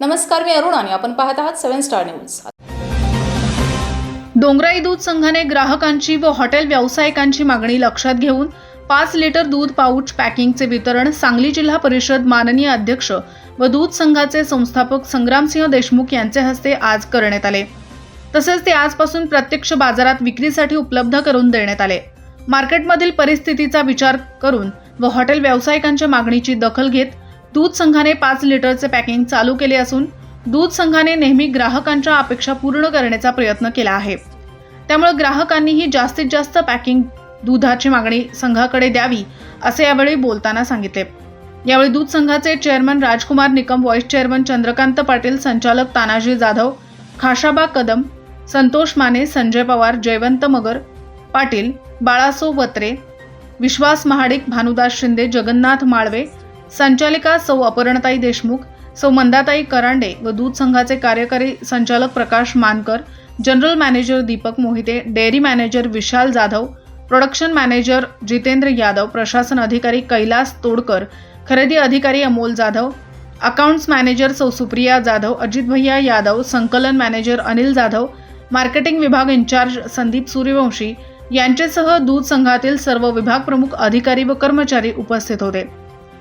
नमस्कार मी अरुण आणि आपण पाहत आहात सेव्हन स्टार न्यूज. डोंगराई दूध संघाने ग्राहकांची व हॉटेल व्यावसायिकांची मागणी लक्षात घेऊन पाच लिटर दूध पाऊच पॅकिंगचे वितरण सांगली जिल्हा परिषद माननीय अध्यक्ष व दूध संघाचे संस्थापक संग्रामसिंह देशमुख यांचे हस्ते आज करण्यात आले. तसेच ते आजपासून प्रत्यक्ष बाजारात विक्रीसाठी उपलब्ध करून देण्यात आले. मार्केटमधील परिस्थितीचा विचार करून व हॉटेल व्यावसायिकांच्या मागणीची दखल घेत दूध संघाने पाच लिटरचे पॅकिंग चालू केले असून दूध संघाने नेहमी ग्राहकांच्या अपेक्षा पूर्ण करण्याचा प्रयत्न केला आहे. त्यामुळे ग्राहकांनीही जास्तीत जास्त पॅकिंग दुधाची मागणी संघाकडे द्यावी असे यावेळी बोलताना सांगितले. यावेळी दूध संघाचे chairman Rajkumar Nikam vice chairman Chandrakant Patil संचालक तानाजी जाधव खाशाबा कदम संतोष माने संजय पवार जयवंत मगर पाटील बाळासो वत्रे विश्वास महाडिक भानुदास शिंदे जगन्नाथ माळवे संचालिका सौ अपर्णताई देशमुख सौ मंदाताई करांडे व दूध संघाचे कार्यकारी संचालक Prakash Mankar general manager Deepak Mohite dairy manager Vishal Jadhav production manager Jitendra Yadav प्रशासन अधिकारी कैलास तोडकर खरेदी अधिकारी अमोल जाधव अकाउंट्स मॅनेजर सौ सुप्रिया जाधव अजित भैया यादव संकलन मॅनेजर अनिल जाधव मार्केटिंग विभाग इंचार्ज संदीप सूर्यवंशी यांच्यासह दूध संघातील सर्व विभाग प्रमुख अधिकारी व कर्मचारी उपस्थित होते.